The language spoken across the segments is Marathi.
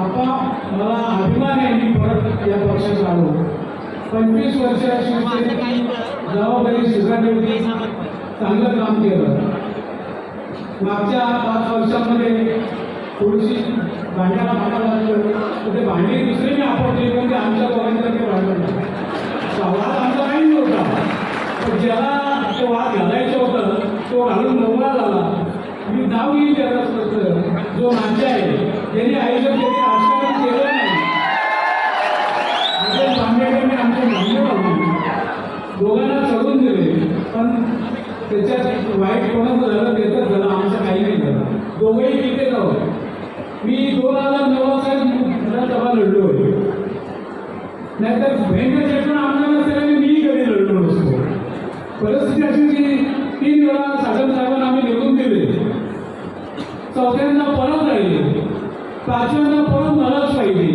आपा मला अभिमान आहे मी परत या पक्षात आलो. पंचवीस वर्ष जबाबदारी स्वीकारली चांगलं काम केलं. मागच्या पाच वर्षामध्ये थोडीशी भांड्याला भांडा लागलं. तर ते भांडी दुसरी मी आपटली पण ते आमच्या ते भांडण नाही. वाद आमचा काही नव्हता. पण ज्याला तो वाद घालायचा होता तो घालून मोकळा झाला. मी नाव घेईन त्याला फक्त जो माझे आहे ज्यांनी आयुष्यात त्यांनी राजकारण केलं नाही. अजय बांबेकरांनी आमचे मान्य लावली. दोघांना सोडून दिले पण त्याच्यात वाईट कोणाचं झालं त्याचं झालं आमचं काही नाही झालं. दोघंही तिथे जाऊ मी दोन हजार नऊ साली विधानसभा लढलो होतो. नाहीतर भयंकर चेतन आमदार नसल्याने मी कधी लढलो नसतो परिस्थिती अशी की तीन वेळा साधन साहेबांना आम्ही निवडून दिले चौथ्यांदा परत राहिले प्राचार्य परत मलाच पाहिजे.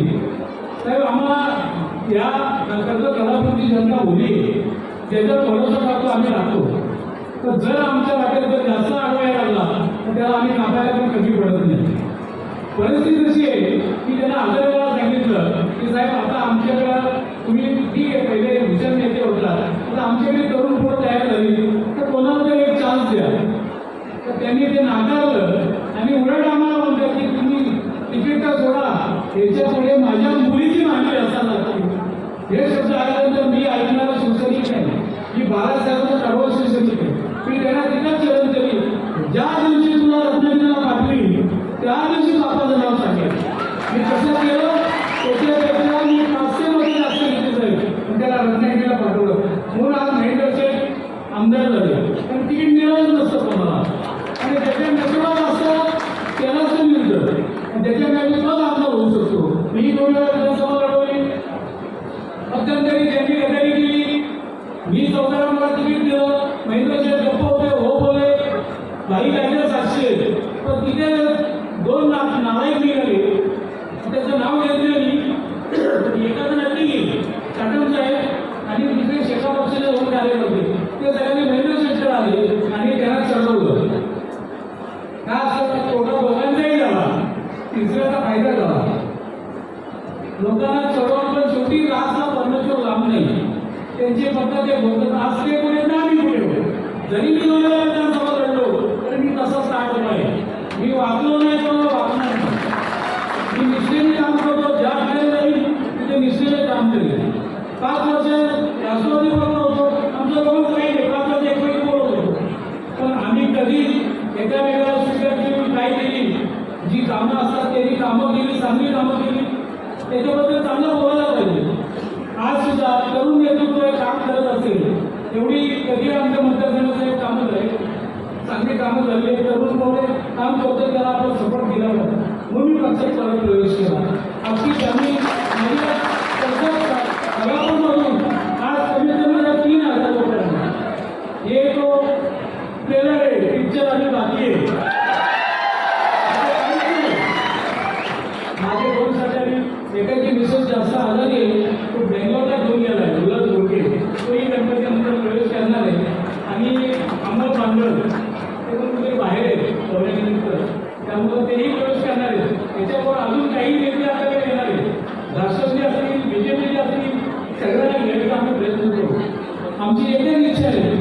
साहेब आम्हाला या कर्ज कलापूरची जनता होली त्याचा भरोसा टाकतो आम्ही राहतो. तर जर आमच्या वाटेत जर जास्त आडवा लागला तर त्याला आम्ही नाकायला पण कमी पडत नाही. परिस्थिती अशी आहे की त्यांना हजार वेळा सांगितलं की साहेब आता आमच्याकडं तुम्ही ठीक आहे पहिले भूषण नेते होता आता आमच्याकडे तरुण पोरं तयार झाली तर कोणाला तरी एक चान्स द्या तर त्यांनी ते नाकारलं आणि उलट आम्हाला म्हणतात की तुम्ही तिकीट का सोडा याच्यापुढे माझ्या मुलीची मागणी असायला लागते हे शब्द आल्यानंतर मी ऐकणारा शिवसैनिक नाही मी बाळासाहेबांचा सर्व शिवसैनिक आहे मी त्यांना तिथंच चलन केली ज्या दिवशी तुला रत्नागिरीला पाठवली त्या दिवशी बापाचं नाव सांगेल मी कसं केलं त्याच्यापेक्षा मी पाचशे मध्ये जास्त घेतले जाईल पण त्याला रत्नागिरीला पाठवलं म्हणून आज महेंद्र शेठ आमदार झाले पण तिकीट मिळालंच नसतं कोणाला आणि त्याच्या नशिबात असतं त्यालाच ते मिळतं आणि त्याच्यामागे मग आमदार होऊ शकतो मी दोन वेळा विधानसभा लढवली मध्यंतरी त्यांनी गदारी केली मी चौदाला मला तिकीट दिलं महेंद्र शेठ गप्प होते हो बोले भाई काढले सातशे पण तिथे दोन ना नालायक निघाले त्याचं नाव घेतलं मी एकाचं नक्की गेली चाटम साहेब आणि दुसरे शेखा पक्षाचे दोन आले होते ते सगळ्यांनी महेंद्र शेठकडे आले आणि त्यांना चढवलं का असं तोटा दोघांचाही झाला तिसऱ्याचा फायदा झाला लोकांना चढवून पण शेवटी रासला परमेश्वर लांब नाही त्यांचे फक्त ते बोलतात आज ते पुढे ना मी पुढे जरी मी कामं असतात त्यांनी कामं केली चांगली कामं केली. त्याच्याबद्दल चांगलं बोलायला पाहिजे. आज सुद्धा तरुण नेतृत्व हे काम करत असेल एवढी कधी आमच्या मतदारसंघाचं कामं झाले? चांगली कामं झाली तरुण मोठे काम करतो त्याला आपण सपोर्ट दिला म्हणून मी पक्षात प्रवेश केला. अगदी त्यांनी माझ्या सगळ्यामधून आज कमीत कमी जर तीन हजार लोकांना हे तो ट्रेलर आहे पिक्चर आणि बाकी आहे माझे दोन सध्यानी एकाची मिसेस जास्त आला नाही तो बेंगलोरला घेऊन गेला गुलाब गोटे तोही गणपतीनंतर प्रवेश करणार आहे आणि अमोल पांडव ते पण कुठे बाहेर आहे दौऱ्यानिमित्त त्यामुळं तेही प्रवेश करणार आहे याच्यावर अजून काही नेते आपल्याकडे येणार आहे राष्ट्रवादी असतील बी जे पीचे असतील सगळ्यांना घ्यायचा आम्ही प्रयत्न करू. आमची एकच इच्छा आहे.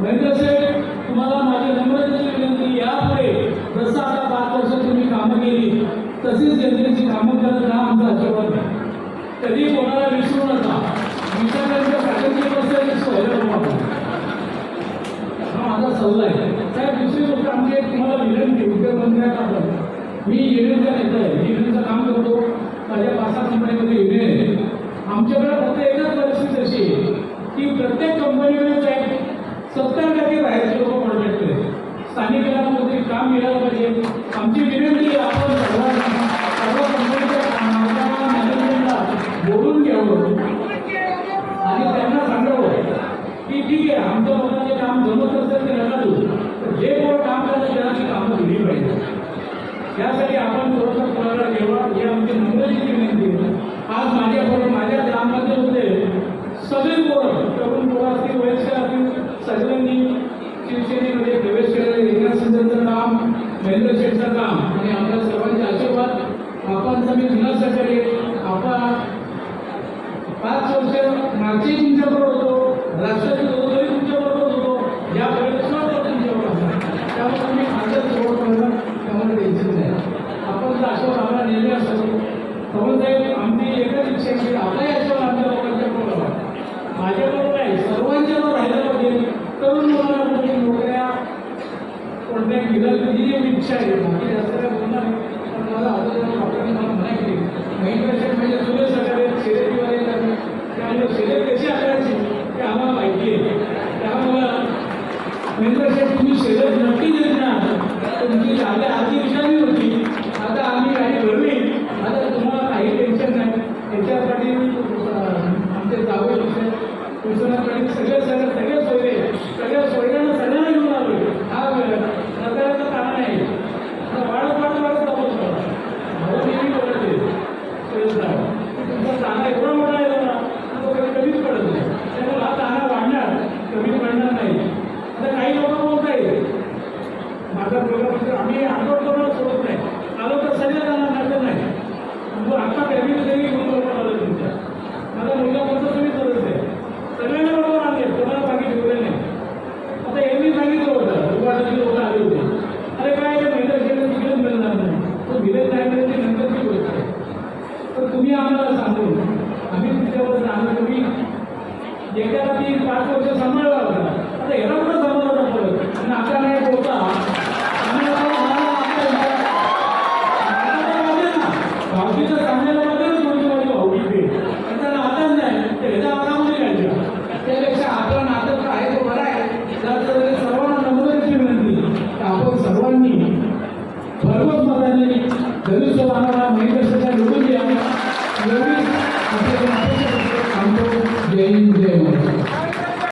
महेंद्र साहेब तुम्हाला माझी नम्र विनंती यापुढे जसं आता पाच वर्ष तुम्ही कामं केली तशीच जनतेची कामं करत राहा आमचा आशीर्वाद आहे कधी कोणाला विसरू नका. विचारांच्या फॅकल्टी असेल सोयला हा माझा सल्ला आहे. साहेब दुसरी गोष्ट आमची एक तुम्हाला विनंती उद्योगमंत्र्यात आपण. मी येण्याचा नेता आहे. येण्याचं काम करतो. माझ्या पाच सात कंपनीमध्ये युनियन आहे आमच्याकडे फक्त एकच परिस्थिती अशी आहे की प्रत्येक कंपनीमध्ये साहेब सत्तर टक्के बाहेरचे लोक कॉन्टॅक्ट आहेत स्थानिक काम मिळालं पाहिजे. आज माझ्याबरोबर माझ्या ग्राममध्ये होते. सगळे पोरं तरुण पोरं असतील वयस्कर असतील सगळ्यांनी शिवसेनेमध्ये प्रवेश केलेले एकनाथ शिंदेचं काम महेंद्र शेठचं काम आणि आपल्या सर्वांचे आशीर्वाद. आपांचा मी जुना सहकारी आपण पाच वर्ष मागचे तुमच्याबरोबर होतो. राष्ट्रवादी शिक्षण आपल्या याच्यावर आपल्या लोकांच्या बरोबर माझ्याबरोबर नाही सर्वांच्या जर राहिलं पाहिजे. तरुण मुलांना कुठे नोकऱ्या कोणत्या मिळाल ही एक इच्छा आहे. बाकी जास्त काय बोलणार पण मला आता डॉक्टरांनी मला मना केली नवीन पेशंट म्हणजे जुने सगळे शेजारी वगैरे त्यामुळे शेजारी कशी असायची ते आम्हाला माहिती आहे. त्यामुळं नवीन पेशंट तुम्ही शेरत नक्की देत ना तुमची चांगल्या